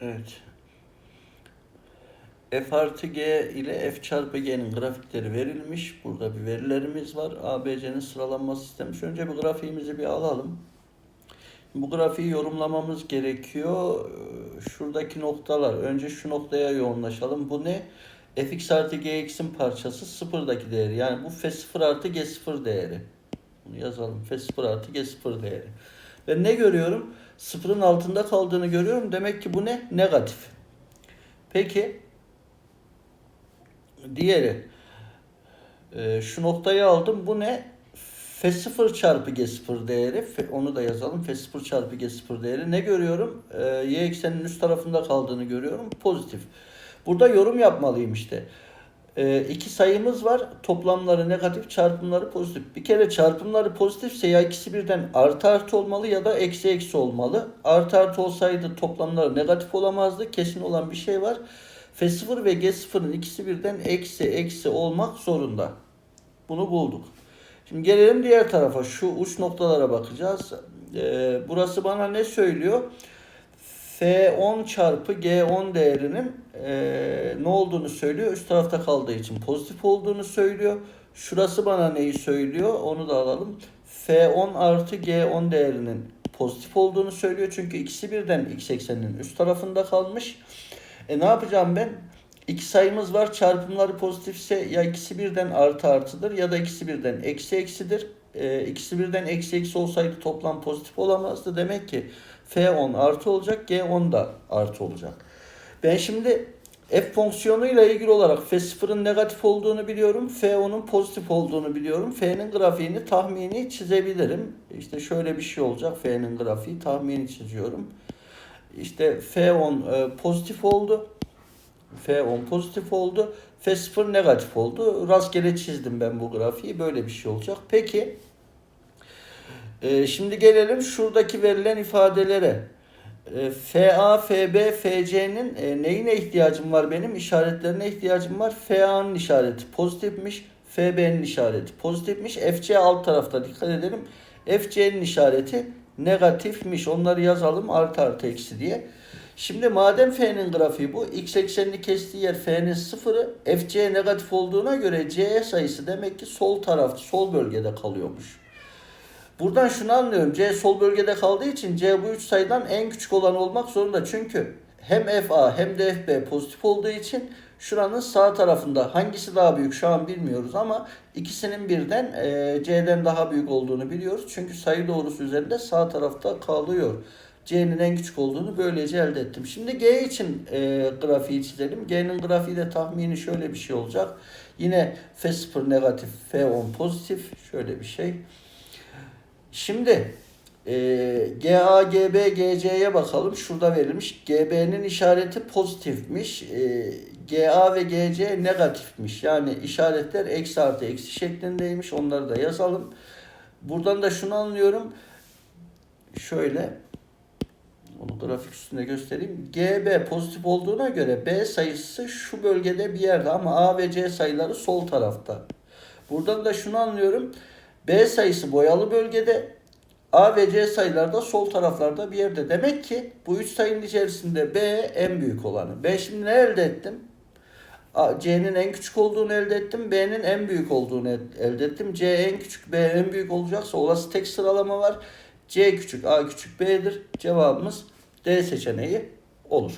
Evet. F artı G ile F çarpı G'nin grafikleri verilmiş. Burada bir verilerimiz var. ABC'nin sıralanması istemiş. Önce bir grafiğimizi bir alalım. Bu grafiği yorumlamamız gerekiyor. Ee, Şuradaki noktalar. Önce şu noktaya yoğunlaşalım. Bu ne? fx artı gx'in parçası sıfırdaki değeri. Yani bu f0 artı g0 değeri. Bunu yazalım. f0 artı g0 değeri. Ben ne görüyorum? Sıfırın altında kaldığını görüyorum. Demek ki bu ne? Negatif. Peki diğeri Ee, şu noktayı aldım. Bu ne? F0 çarpı G0 değeri. Onu da yazalım. F0 çarpı G0 değeri. Ne görüyorum? Ee, y ekseninin üst tarafında kaldığını görüyorum. Pozitif. Burada yorum yapmalıyım işte. Ee, iki sayımız var. Toplamları negatif, çarpımları pozitif. Bir kere çarpımları pozitifse ya ikisi birden artı artı olmalı ya da eksi eksi olmalı. Artı artı olsaydı toplamları negatif olamazdı. Kesin olan bir şey var. F0 ve G0'ın ikisi birden eksi eksi olmak zorunda. Bunu bulduk. Şimdi gelelim diğer tarafa. Şu uç noktalara bakacağız. Ee, burası bana ne söylüyor? F10 çarpı G10 değerinin eee, ne olduğunu söylüyor. Üst tarafta kaldığı için pozitif olduğunu söylüyor. Şurası bana neyi söylüyor? Onu da alalım. F10 artı G10 değerinin pozitif olduğunu söylüyor. Çünkü ikisi birden x ekseninin üst tarafında kalmış. E ne yapacağım ben? İki sayımız var. Çarpımları pozitifse ya ikisi birden artı artıdır ya da ikisi birden eksi eksidir. E, ikisi birden eksi eksi olsaydı toplam pozitif olamazdı. Demek ki F10 artı olacak, G10 da artı olacak. Ben şimdi f fonksiyonuyla ilgili olarak F0'ın negatif olduğunu biliyorum. F10'un pozitif olduğunu biliyorum. F'nin grafiğini tahmini çizebilirim. İşte şöyle bir şey olacak. F'nin grafiği tahmini çiziyorum. İşte F10 e, pozitif oldu. F10 pozitif oldu. F0 negatif oldu. Rastgele çizdim ben bu grafiği. Böyle bir şey olacak. Peki ee, şimdi gelelim şuradaki verilen ifadelere. Ee, FA, FB, FC'nin e, neyine ihtiyacım var benim? İşaretlerine ihtiyacım var. FA'nın işareti pozitifmiş. FB'nin işareti pozitifmiş. FC alt tarafta dikkat edelim. FC'nin işareti negatifmiş. Onları yazalım artı artı eksi diye. Şimdi madem F'nin grafiği bu, x eksenini kestiği yer F'nin sıfırı, FC negatif olduğuna göre C sayısı demek ki sol taraf, sol bölgede kalıyormuş. Buradan şunu anlıyorum. C sol bölgede kaldığı için C bu üç sayıdan en küçük olan olmak zorunda. Çünkü hem FA hem de FB pozitif olduğu için şuranın sağ tarafında hangisi daha büyük şu an bilmiyoruz ama ikisinin birden e, C'den daha büyük olduğunu biliyoruz. Çünkü sayı doğrusu üzerinde sağ tarafta kalıyor. C'nin en küçük olduğunu böylece elde ettim. Şimdi G için e, grafiği çizelim. G'nin grafiği de tahmini şöyle bir şey olacak. Yine F0 negatif, F10 pozitif. Şöyle bir şey. Şimdi e, GA, GB, GC'ye bakalım. Şurada verilmiş. GB'nin işareti pozitifmiş. E, GA ve GC negatifmiş. Yani işaretler eksi artı eksi şeklindeymiş. Onları da yazalım. Buradan da şunu anlıyorum. Şöyle onu grafik üstünde göstereyim. GB pozitif olduğuna göre B sayısı şu bölgede bir yerde ama A ve C sayıları sol tarafta. Buradan da şunu anlıyorum. B sayısı boyalı bölgede, A ve C sayılar da sol taraflarda bir yerde. Demek ki bu üç sayının içerisinde B en büyük olanı. Ben şimdi ne elde ettim? C'nin en küçük olduğunu elde ettim. B'nin en büyük olduğunu el- elde ettim. C en küçük, B en büyük olacaksa olası tek sıralama var. C küçük, A küçük, B'dir. Cevabımız D seçeneği olur.